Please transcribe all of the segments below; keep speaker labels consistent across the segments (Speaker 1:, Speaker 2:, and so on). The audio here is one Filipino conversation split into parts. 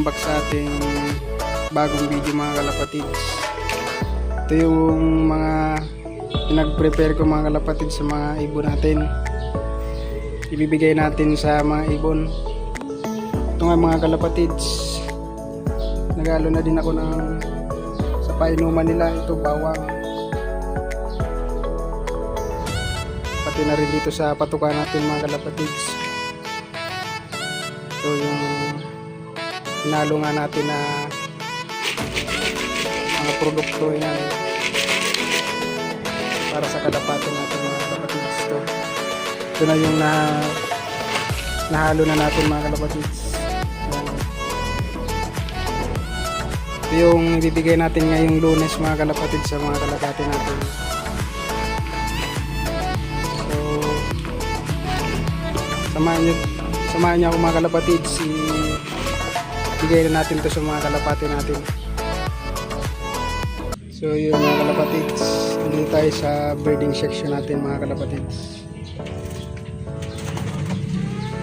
Speaker 1: Welcome back sa ating bagong video mga kalapatids. Ito yung mga pinag-prepare ko mga kalapatids sa mga ibon natin. Ibibigay natin sa mga ibon. Ito nga mga kalapatids. Nagalo na din ako ng sa painuman nila. Ito bawang. Pati na rin dito sa patukan natin mga kalapatids. Ito yung pinalo nga natin na mga produkto yan. Para sa kalapatan natin mga kalapatids ito ito na yung na nahalo na natin mga kalapatids ito yung ibibigay natin ngayong lunes mga kalapatids sa mga kalapati natin. So, samahan nyo, samahan nyo ako mga kalapatid si bigay na natin to sa mga kalapati natin. So, yun mga kalapatid, hindi tayo sa breeding section natin mga kalapatid.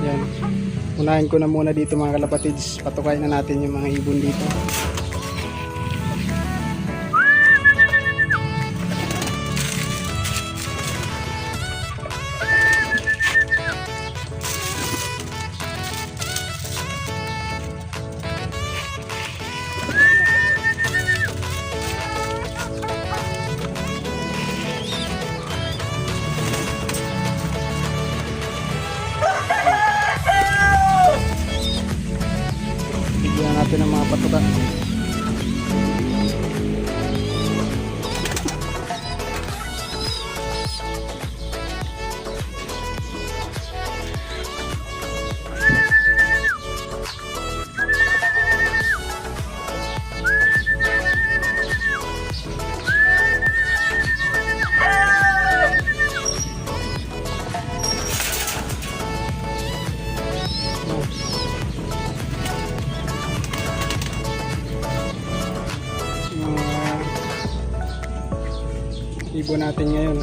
Speaker 1: Yan. Unahin ko na muna dito mga kalapatids. Patukayin na natin yung mga ibon dito. Ibon natin ngayon.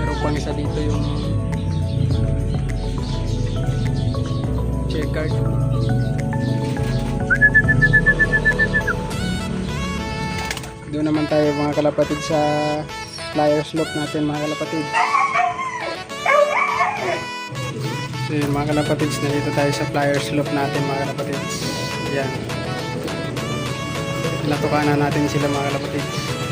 Speaker 1: Meron pang isa dito yung checkered. Doon naman tayo mga kalapatid sa flyer slope natin mga kalapatid. So yun mga kalapatids, nandito tayo sa flyer slope natin mga kalapatids. Yan. Latukan na natin sila mga kalapatids.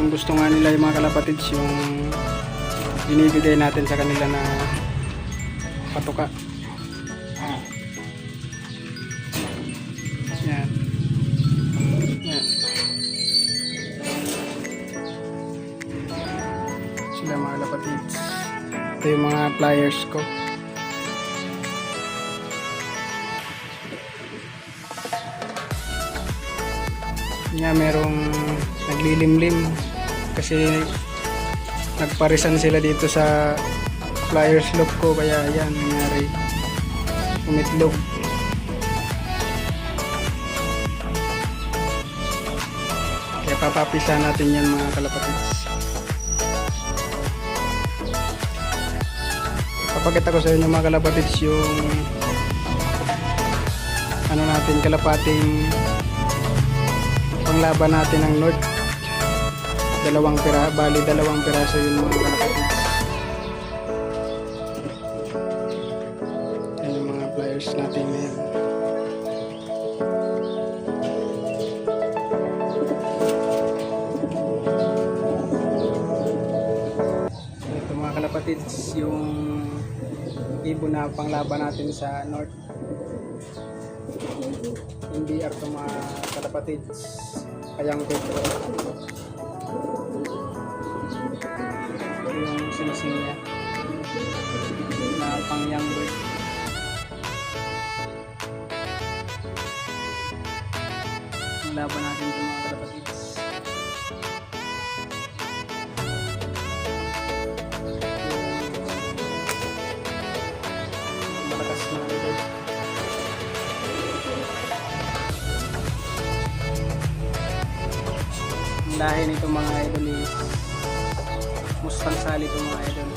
Speaker 1: Gustong gusto nga nila yung mga kalapatids yung binibigay natin sa kanila na patuka. Yan. Sila mga kalapatids. Ito yung mga pliers ko. nga merong naglilimlim kasi nagparisan sila dito sa flyer slope ko kaya yan nangyari. Umitlog. Kaya papapisa natin yan mga kalapatids. Papakita ko sa inyo mga kalapatids yung ano natin kalapating panglaban natin ng North dalawang pira bali dalawang piraso yun mga kalakatid yan yung mga pliers natin ngayon. Ito mga kalapatid yung ibon na panglaban natin sa north. Hindi ako mga kalapatid kayang ko finishingnya gampang yang gue laban natin sa mga dahil ito mga idolis pansali ito mga idol.